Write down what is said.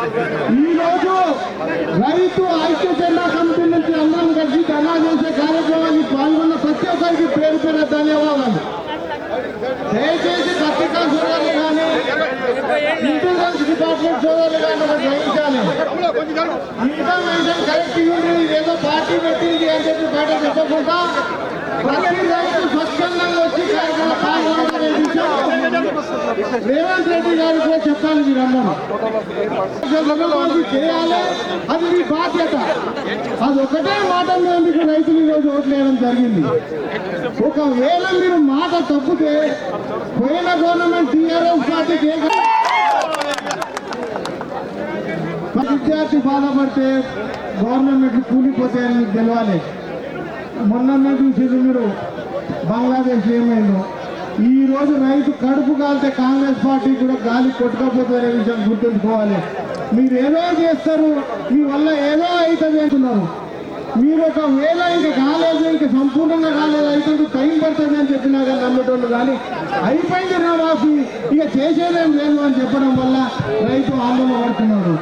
ఈరోజు రైతు ఐక్య జెండా కమిటీ నుంచి అందరం కలిసి ధనా చేసే కార్యక్రమానికి పాల్గొన్న ప్రతి ఒక్కరికి పేరు పేరు ధన్యవాదాలు. దయచేసి పత్రికా సోదరులు కానీ ఇంటెలిజెన్స్ డిపార్ట్మెంట్ సోదరులు కానీ ఒకటి గ్రహించాలి ఇన్ఫర్మేషన్ కరెక్ట్ ఉంది ఏదో పార్టీ పెట్టింది అని చెప్పి బయట చెప్పకుండా ప్రతి రేవంత్ రెడ్డి గారు కూడా చెప్పాలి మీరందరూ చేయాలి అది మీ బాధ్యత. అది ఒకటే మాట మీద మీకు రైతులు ఈరోజు ఓట్లేయడం జరిగింది? ఒకవేళ మీరు మాట తప్పితే పోయిన గవర్నమెంట్ టీఆర్ఎస్ పార్టీ విద్యార్థి బాధపడితే గవర్నమెంట్ కూలిపోతాయని మీకు తెలవాలి. మొన్న చూసేది మీరు బంగ్లాదేశ్ ఏమైందో. ఈ రోజు రైతు కడుపు కాలితే కాంగ్రెస్ పార్టీ కూడా గాలి కొట్టుకపోతుందనే విషయం గుర్తుంచుకోవాలి. మీరు ఏదో చేస్తారు మీ వల్ల ఏదో అవుతుంది అంటున్నారు. మీరు ఒకవేళ ఇంకా కాలేదు ఇంకా సంపూర్ణంగా కాలేదు అవుతుంది టైం పడుతుంది అని చెప్పినా కానీ నమ్మటోళ్ళు కానీ అయిపోయింది రుణమాఫీ ఇక చేసేదేం లేదు అని చెప్పడం వల్ల రైతు ఆందోళన పడుతున్నాడు